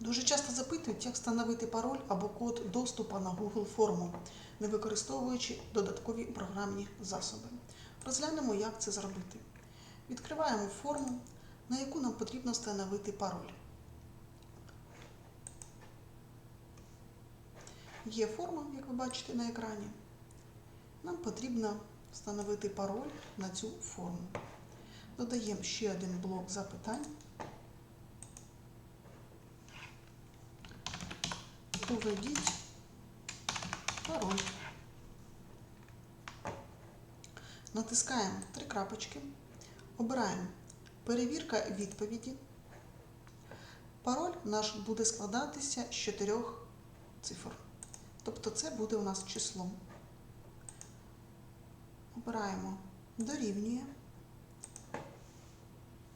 Дуже часто запитують, як встановити пароль або код доступу на Google форму, не використовуючи додаткові програмні засоби. Розглянемо, як це зробити. Відкриваємо форму, на яку нам потрібно встановити пароль. Є форма, як ви бачите на екрані. Нам потрібно встановити пароль на цю форму. Додаємо ще один блок запитань. Уведіть пароль. Натискаємо три крапочки. Обираємо перевірка відповіді. Пароль наш буде складатися з чотирьох цифр. Тобто це буде у нас число. Обираємо дорівнює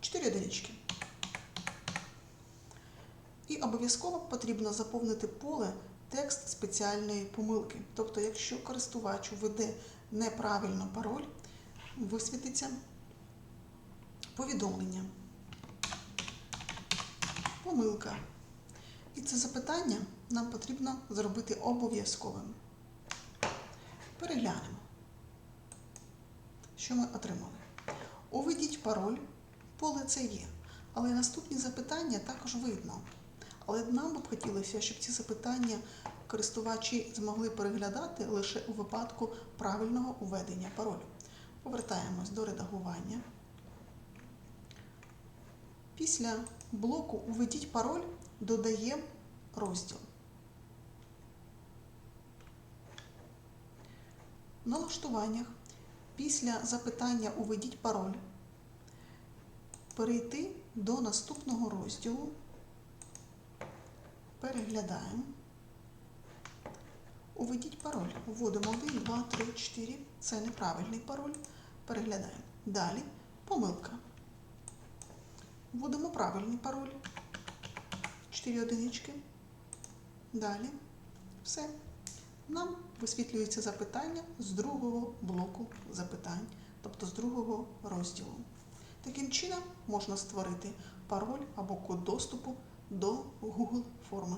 4 одинички. Обов'язково потрібно заповнити поле текст спеціальної помилки. Тобто, якщо користувач введе неправильно пароль, висвітиться повідомлення. Помилка. І це запитання нам потрібно зробити обов'язковим. Переглянемо, що ми отримали. Уведіть пароль, поле це є. Але наступні запитання також видно. Але нам би б хотілося, щоб ці запитання користувачі змогли переглядати лише у випадку правильного введення паролю. Повертаємось до редагування. Після блоку Уведіть пароль додаємо розділ. В налаштуваннях після запитання Уведіть пароль перейти до наступного розділу. Переглядаємо. Уведіть пароль. Вводимо 1, 2, 3, 4. Це неправильний пароль. Переглядаємо. Далі помилка. Вводимо правильний пароль. 4 одинички. Далі. Все. Нам висвітлюється запитання з другого блоку запитань, тобто з другого розділу. Таким чином можна створити пароль або код доступу до Google форми.